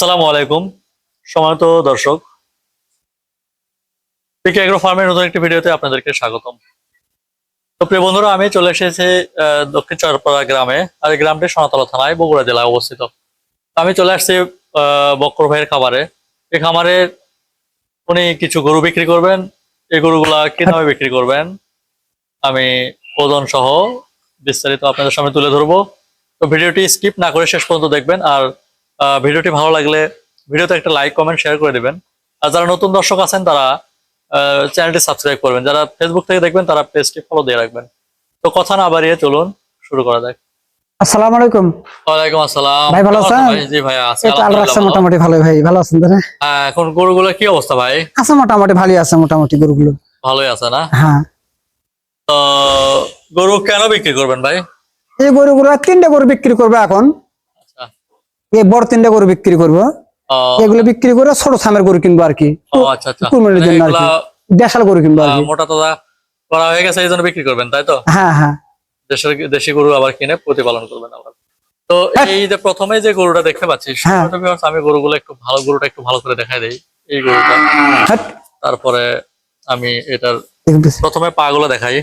আসসালামু আলাইকুম। সময়ত দর্শক পিকে এগ্রো ফার্মের নতুন একটি ভিডিওতে আপনাদেরকে স্বাগতম। তো প্রিয় বন্ধুরা আমি চলে এসেছি দক্ষিণ চরপাড়া গ্রামে আর এই গ্রামটি সোনাতলা থানায় বগুড়া জেলায় অবস্থিত। আমি চলে আসছি আহ, বক্কর ভাইয়ের খামারে। এই খামারে উনি কিছু গরু বিক্রি করবেন এই গরুগুলা কি দামে বিক্রি করবেন আমি ওজন সহ বিস্তারিত আপনাদের সামনে তুলে ধরবো। তো ভিডিওটি স্কিপ না করে শেষ পর্যন্ত দেখবেন আর ভিডিওটি ভালো লাগলে ভিডিওতে একটা লাইক কমেন্ট শেয়ার করে দিবেন। আর যারা নতুন দর্শক আছেন তারা চ্যানেলটি সাবস্ক্রাইব করবেন। যারা ফেসবুক থেকে দেখবেন তারা পেজটি ফলো দিয়ে রাখবেন। তো কথা না বাড়িয়ে চলুন শুরু করা যাক। আসসালামু আলাইকুম। ওয়ালাইকুম আসসালাম। ভাই, ভালো আছেন? জি ভাই আছি আলহামদুলিল্লাহ মোটামুটি ভালো ভাই। ভালো আছেন হ্যাঁ, এখন গরুগুলো কি অবস্থা ভাই? আছে মোটামুটি ভালোই আছে মোটামুটি গরুগুলো। ভালোই আছে না? হ্যাঁ। তো গরু কেন বিক্রি করবেন ভাই? এই গরুগুলো তিনটে গরু বিক্রি করবে এখন। এই বড় তিনটে গরু বিক্রি করব। এগুলো বিক্রি করে ছোট থামের গরু কিনবো আর কি। আচ্ছা আচ্ছা। কুরবানির জন্য আর কি। দেশাল গরু কিনবো আর কি। মোটা তাজা করা হয়ে গেছে এই জন্য বিক্রি করবেন তাই তো? হ্যাঁ হ্যাঁ। দেশের দেশি গরু আবার কিনে প্রতিপালন করবেন আবার। তো এই যে প্রথমে যে গরুটা দেখতে পাচ্ছি হ্যাঁ। আমি গরুগুলো একটু ভালো গরুটা একটু ভালো করে দেখাই দেই এই গরুটা। তারপরে আমি এটার প্রথমে পা গুলো দেখাই।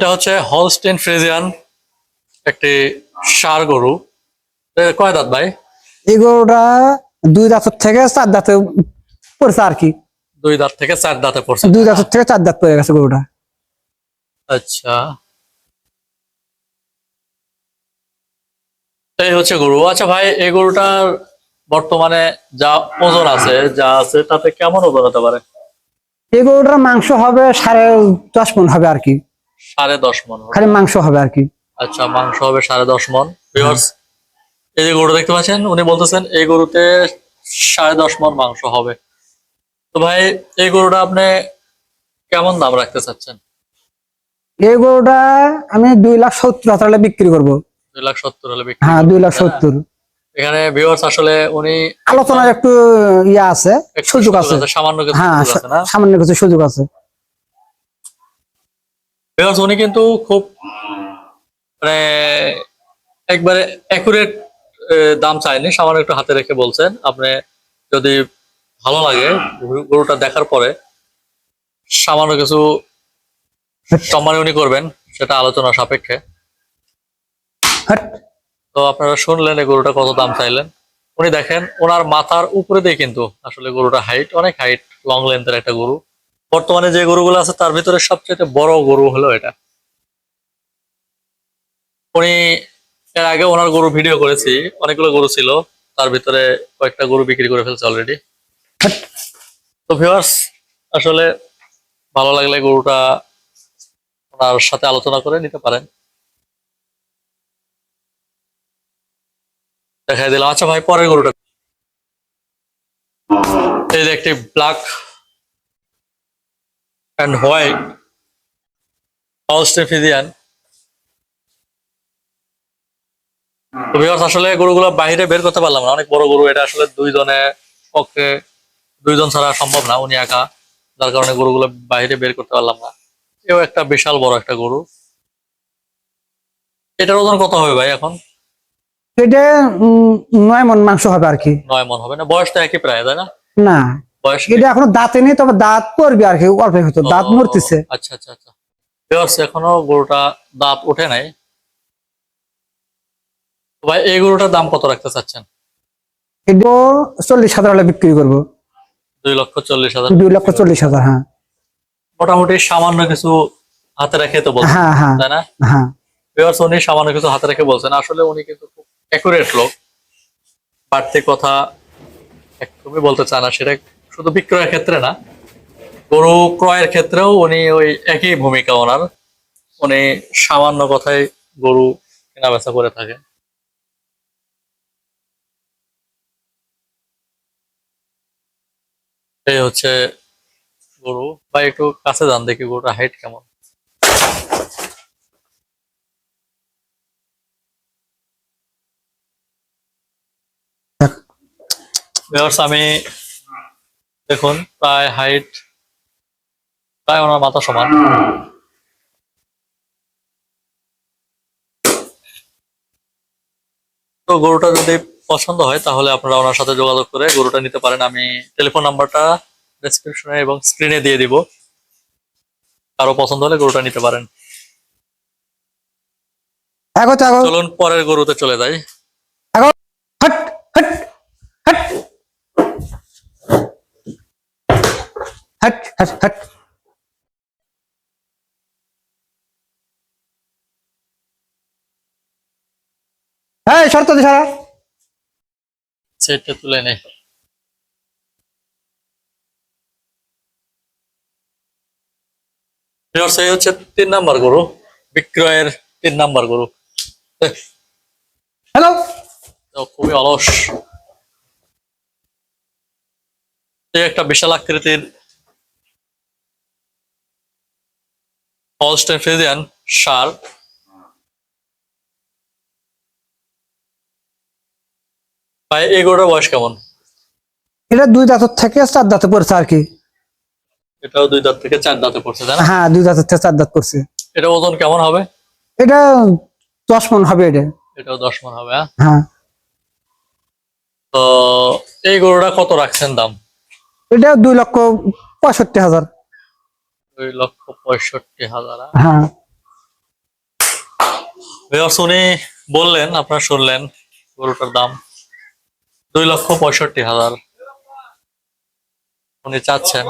এটা হচ্ছে হলস্টেন ফ্রিজিয়ান একটি সার গরু। কয় দাঁত ভাই? এই গরুটা দুই দাঁতের থেকে চার দাঁতে পড়ছে আর কি। দুই দাঁত থেকে চার দাঁতে পড়ছে। দুই দাঁতের থেকে চার দাঁত পড়ে গেছে গরুটা। আচ্ছা। এই হচ্ছে গরু। আচ্ছা ভাই এই গরুটার বর্তমানে যা ওজন আছে যা আছে তাতে কেমন ওজন হতে পারে? এই গরুটার মাংস হবে সাড়ে দশ মন হবে আর কি। সাড়ে দশ মন খালি মাংস হবে আর কি। আচ্ছা মাংস হবে সাড়ে দশ মন। এই যে গরু দেখতে পাচ্ছেন উনি বলতেছেন এই গরুতে সাড়ে দশ মন মাংস হবে। তো ভাই এই গরুটা আপনি কেমন দাম রাখতে চাচ্ছেন? এই গরুটা আমি দুই লাখ সত্তর হাজার বিক্রি করব। দুই লাখ সত্তর হলে বিক্রি হ্যাঁ দুই লাখ? সত্তর। এখানে ভিউয়ার্স আসলে উনি আলোচনার একটু ইয়ে আছে সুযোগ আছে। সামান্য কিছু হ্যাঁ সামান্য কিছু সুযোগ আছে। বিকজ উনি কিন্তু খুব মানে একবারে অ্যাকুরেট দাম চাইনি সামান্য একটু হাতে রেখে বলছেন। আপনি যদি ভালো লাগে গরুটা দেখার পরে সামান্য কিছু সম্মান উনি করবেন সেটা আলোচনা সাপেক্ষে। তো আপনারা শুনলেন এই গরুটা কত দাম চাইলেন। উনি দেখেন ওনার মাথার উপরে দিয়ে কিন্তু আসলে গরুটা হাইট অনেক হাইট লং লেন্থের একটা গরু। বর্তমানে যে গরুগুলো আছে, তার ভিতরে সবচেয়ে বড় গরু হলো এটা। উনি এর আগে ওনার গরু ভিডিও করেছি, অনেকগুলো গরু ছিল, তার ভিতরে কয়েকটা গরু বিক্রি করে ফেলছে অলরেডি তো ভিউয়ার্স আসলে ভালো লাগলে গরুটা ওনার সাথে আলোচনা করে নিতে পারেন। দেখাই দিলাম। আচ্ছা ভাই, পরের গরুটা। এই যে একটি ব্ল্যাক অ্যান্ড হোয়াইট অস্ট্রেফিজিয়ান তো আসলে গরুগুলো বাইরে বের করতে পারলাম না। অনেক বড় গরু এটা আসলে দুইজনে পক্ষে দুইজন ছাড়া সম্ভব না উনি একা। যার কারণে গরুগুলো বাইরে বের করতে পারলাম না। এও একটা বিশাল বড় একটা গরু। এটার ওজন কত হবে ভাই এখন? এটা নয় মন মাংস হবে আর কি। নয় মন হবে না বয়সটা একই প্রায় তাই না? না। বয়স এটা এখনও দাঁতে নেই তবে দাঁত পড়বে আর কি অল্প হয়তো দাঁত মরতেছে। আচ্ছা আচ্ছা আচ্ছা। এখনও গরুটা দাঁত ওঠে নাই। ভাই এই গরুটার দাম কত রাখতে চাচ্ছেন? এটা চল্লিশ হাজার হলে বিক্রি করব। দুই লক্ষ চল্লিশ হাজার। দুই লক্ষ চল্লিশ হাজার হ্যাঁ। মোটামুটি সামান্য কিছু হাতে রেখে তো বলছেন হ্যাঁ হ্যাঁ। তাই না? হ্যাঁ। উনি সামান্য কিছু হাতে রেখে বলছেন। আসলে উনি কিন্তু খুব অ্যাকুরেট লোক। বাড়তি কথা একদমই বলতে চায় না সেটা শুধু বিক্রয়ের ক্ষেত্রে না। গরু ক্রয়ের ক্ষেত্রেও উনি ওই একই ভূমিকা ওনার। উনি সামান্য কথায় গরু কেনা বেচা করে থাকে। এই হচ্ছে গরু। বা একটু কাছে যান দেখি গরুটা হাইট কেমন। আমি দেখুন প্রায় হাইট প্রায় ওনার মাথা সমান। তো গরুটা যদি পছন্দ হয় তাহলে আপনারা ওনার সাথে যোগাযোগ করে গরুটা নিতে পারেন। আমি টেলিফোন নাম্বারটা ডেসক্রিপশনে এবং স্ক্রিনে দিয়ে দিব। কারও পছন্দ হলে গরুটা নিতে পারেন। চলুন পরের গরুতে চলে যাই এগো হট হট হট হট হট হট এই শর্ত দি সারা। সেটটা তুলে নে। এই হচ্ছে তিন নাম্বার গরু। বিক্রয়ের তিন নাম্বার গরু। হ্যালো খুবই অলস। একটা বিশাল আকৃতির হলস্টেন ফ্রিজিয়ান সার ভাই এই গরুটার বয়স কেমন? এটা দুই দাঁতের থেকে চার দাঁতে পড়ছে আর কি। এটাও দুই দাঁত থেকে চার দাঁতে পড়ছে তাই না? হ্যাঁ দুই দাঁতের থেকে চার দাঁত পড়ছে। এটা ওজন কেমন হবে? এটা দশ মন হবে এটা। এটাও দশ মন হবে হ্যাঁ? হ্যাঁ। তো এই গরুটা কত রাখছেন দাম? এটা দুই লক্ষ পঁয়ষট্টি হাজার। দুই লক্ষ পঁয়ষট্টি হাজার হ্যাঁ? হ্যাঁ। উনি বললেন আপনারা শুনলেন গরুটার দাম দুই লক্ষ পঁয়ষট্টি হাজার। উনি চাচ্ছেন।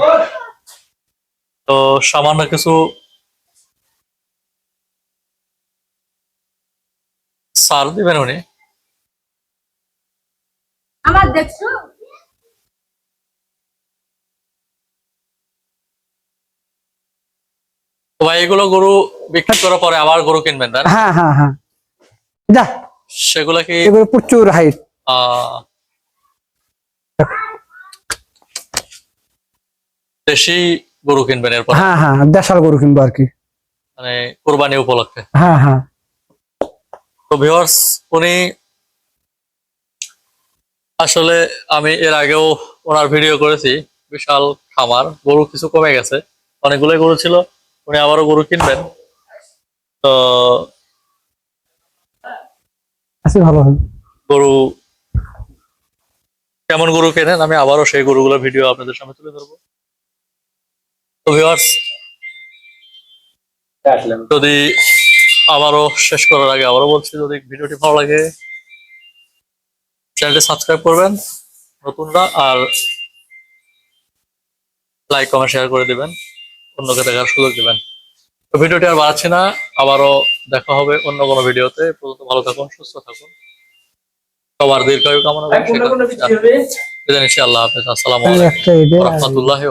তো সামান্য কিছু সার দিবেন উনি। আমার দেখছ? ভাই এগুলো গরু বিক্রি করার পরে আবার গরু কিনবেন তাই হ্যাঁ হ্যাঁ হ্যাঁ। যা সেগুলো কি এগুলো প্রচুর হাইট দেশি গরু কিনবেন এরপর? হ্যাঁ হ্যাঁ দেশাল গরু কিনবো আর কি। মানে কোরবানি উপলক্ষে। হ্যাঁ হ্যাঁ। তো ভিউয়ার্স উনি আসলে আমি এর আগেও ওনার ভিডিও করেছি বিশাল খামার গরু কিছু কমে গেছে। অনেকগুলোই গরু ছিল। উনি আবারও গরু কিনবেন। তো ভালো গরু কেমন গরু কেনেন আমি আবারও সেই গরুগুলোর ভিডিও আপনাদের সামনে তুলে ধরবো। তো ভিউয়ার্স যদি আবারও শেষ করার আগে আবারও বলছি যদি ভিডিওটি ভালো লাগে চ্যানেলটি সাবস্ক্রাইব করবেন নতুনরা আর লাইক কমেন্ট শেয়ার করে দিবেন। অন্যকে দেখার সুযোগ দেবেন। তো ভিডিওটি আর বাড়াচ্ছি না আবারও দেখা হবে অন্য কোনো ভিডিওতে। পর্যন্ত ভালো থাকুন সুস্থ থাকুন। সবার দীর্ঘায়ু কামনা করি আল্লাহ হাফেজ। আসসালামু আলাইকুম রহমতুল্লাহি